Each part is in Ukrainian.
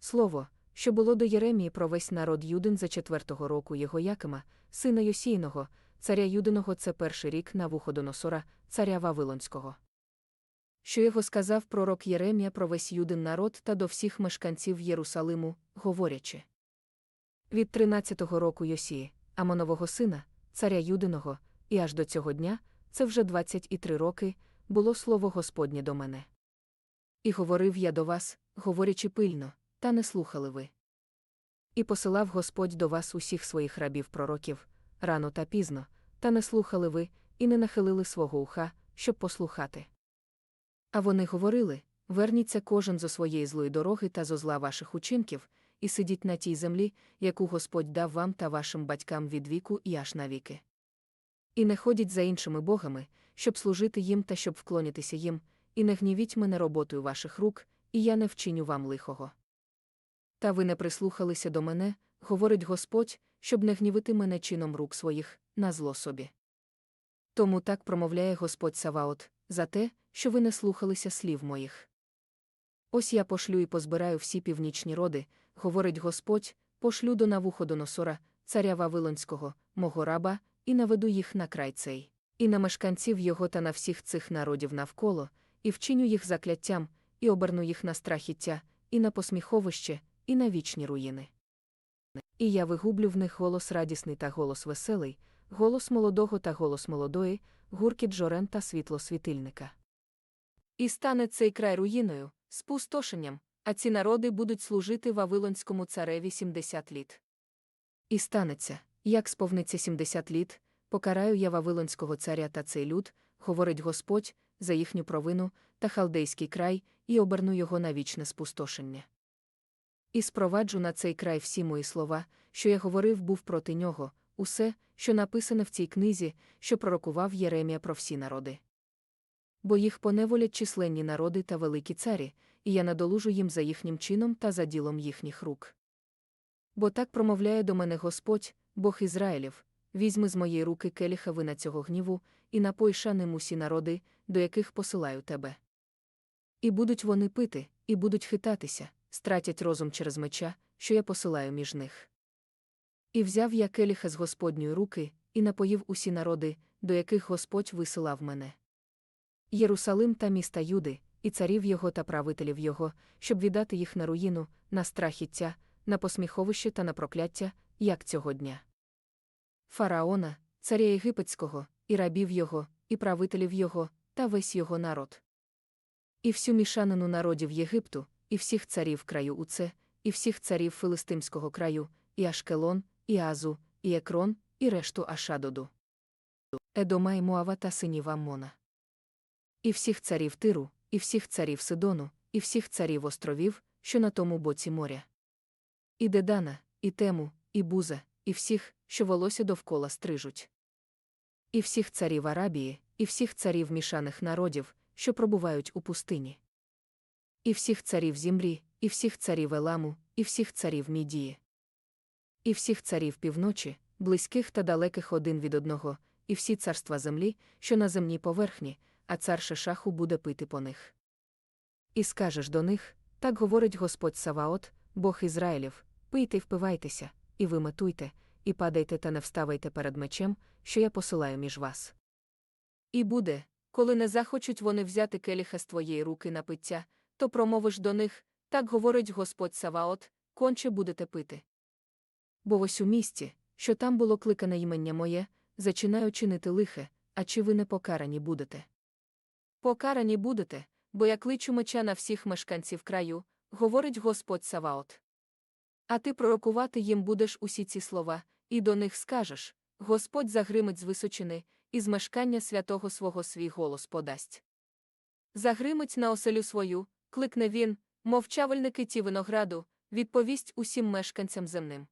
Слово, що було до Єремії про весь народ Юдин за четвертого року його Якима, сина Йосійного, царя Юдиного це перший рік на Вуходоносора, царя Вавилонського. Що його сказав пророк Єремія про весь Юдин народ та до всіх мешканців Єрусалиму, говорячи. Від 13-го року Йосії, Амонового сина, царя Юдиного, і аж до цього дня, це вже 23 роки, було слово Господнє до мене. І говорив я до вас, говорячи пильно, та не слухали ви. І посилав Господь до вас усіх своїх рабів пророків, рано та пізно, та не слухали ви, і не нахилили свого уха, щоб послухати. А вони говорили верніться кожен зо своєї злої дороги та зо зла ваших учинків, і сидіть на тій землі, яку Господь дав вам та вашим батькам від віку і аж навіки. І не ходіть за іншими богами, щоб служити їм та щоб вклонятися їм, і не гнівіть мене роботою ваших рук, і я не вчиню вам лихого. Та ви не прислухалися до мене, говорить Господь, щоб не гнівити мене чином рук своїх, на зло собі. Тому так промовляє Господь Саваот, за те, що ви не слухалися слів моїх. Ось я пошлю і позбираю всі північні роди, говорить Господь, пошлю до Навуходоносора, царя Вавилонського, мого раба, і наведу їх на край цей, і на мешканців його та на всіх цих народів навколо, і вчиню їх закляттям, і оберну їх на страхіття, і на посміховище, і на вічні руїни. І я вигублю в них голос радісний та голос веселий, голос молодого та голос молодої, гуркіт жорен та світло світильника. І стане цей край руїною, спустошенням, а ці народи будуть служити Вавилонському цареві 70 літ. І станеться, як сповниться 70 літ, покараю я Вавилонського царя та цей люд, говорить Господь, за їхню провину та халдейський край, і оберну його на вічне спустошення. І спроваджу на цей край всі мої слова, що я говорив був проти нього, усе, що написане в цій книзі, що пророкував Єремія про всі народи. Бо їх поневолять численні народи та великі царі, і я надолужу їм за їхнім чином та за ділом їхніх рук. Бо так промовляє до мене Господь, Бог Ізраїлів, візьми з моєї руки келіха вина цього гніву, і напой шаним усі народи, до яких посилаю тебе. І будуть вони пити, і будуть хитатися, стратять розум через меча, що я посилаю між них. І взяв я келіха з Господньої руки, і напоїв усі народи, до яких Господь висилав мене. Єрусалим та міста Юди, і царів його та правителів його, щоб віддати їх на руїну, на страхіття, на посміховище та на прокляття, як цього дня. Фараона, царя єгипетського, і рабів його, і правителів його, та весь його народ. І всю мішанину народів Єгипту, і всіх царів краю Уце, і всіх царів Филистимського краю, і Ашкелон, і Азу, і Екрон, і решту Ашадоду. Едома і Муава та синів Аммона. І всіх царів Тиру, і всіх царів Сидону, і всіх царів островів, що на тому боці моря. І Дедана, і Тему, і Буза, і всіх, що волосся довкола стрижуть. І всіх царів Арабії, і всіх царів мішаних народів, що пробувають у пустині. І всіх царів Зімрі, і всіх царів Еламу, і всіх царів Мідії. І всіх царів півночі, близьких та далеких один від одного, і всі царства землі, що на земній поверхні, а цар Шешаху буде пити по них. І скажеш до них так говорить Господь Саваот, Бог Ізраїлів, пийте й впивайтеся, і ви метуйте, і падайте та не вставайте перед мечем, що я посилаю між вас. І буде, коли не захочуть вони взяти келіха з твоєї руки на пиття, то промовиш до них так говорить Господь Саваот, конче будете пити. Бо ось у місті, що там було кликане імення моє, зачинаю чинити лихе, а чи ви не покарані будете? Покарані будете, бо я кличу меча на всіх мешканців краю, говорить Господь Саваот. А ти пророкувати їм будеш усі ці слова, і до них скажеш Господь загримить з височини, і з мешкання святого свого свій голос подасть. Загримить на оселю свою, кликне він, мовчавельники ті винограду, відповість усім мешканцям земним.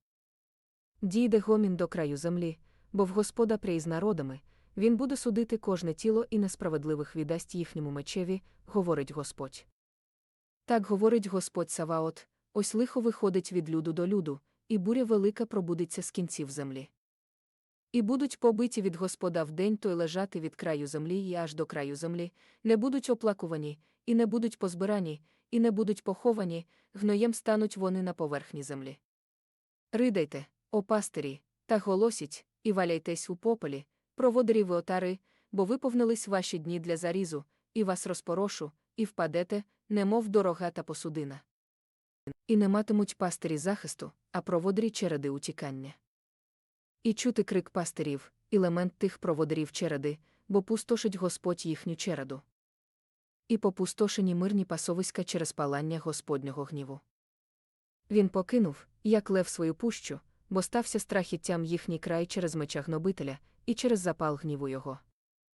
Дійде гомін до краю землі, бо в Господа прий з народами, він буде судити кожне тіло і несправедливих віддасть їхньому мечеві, говорить Господь. Так говорить Господь Саваот, ось лихо виходить від люду до люду, і буря велика пробудеться з кінців землі. І будуть побиті від Господа в день той лежати від краю землі і аж до краю землі, не будуть оплакувані, і не будуть позбирані, і не будуть поховані, гноєм стануть вони на поверхні землі. Ридайте, о пастирі, та голосіть, і валяйтесь у попелі, проводарі ви отари, бо виповнились ваші дні для зарізу, і вас розпорошу, і впадете, немов дорога та посудина. І не матимуть пастирі захисту, а проводарі череди утікання. І чути крик пастирів, і лемент тих проводарів череди, бо пустошить Господь їхню череду. І попустошені мирні пасовиська через палання Господнього гніву. Він покинув, як лев свою пущу, бо стався страхіттям їхній край через меча гнобителя, і через запал гніву його.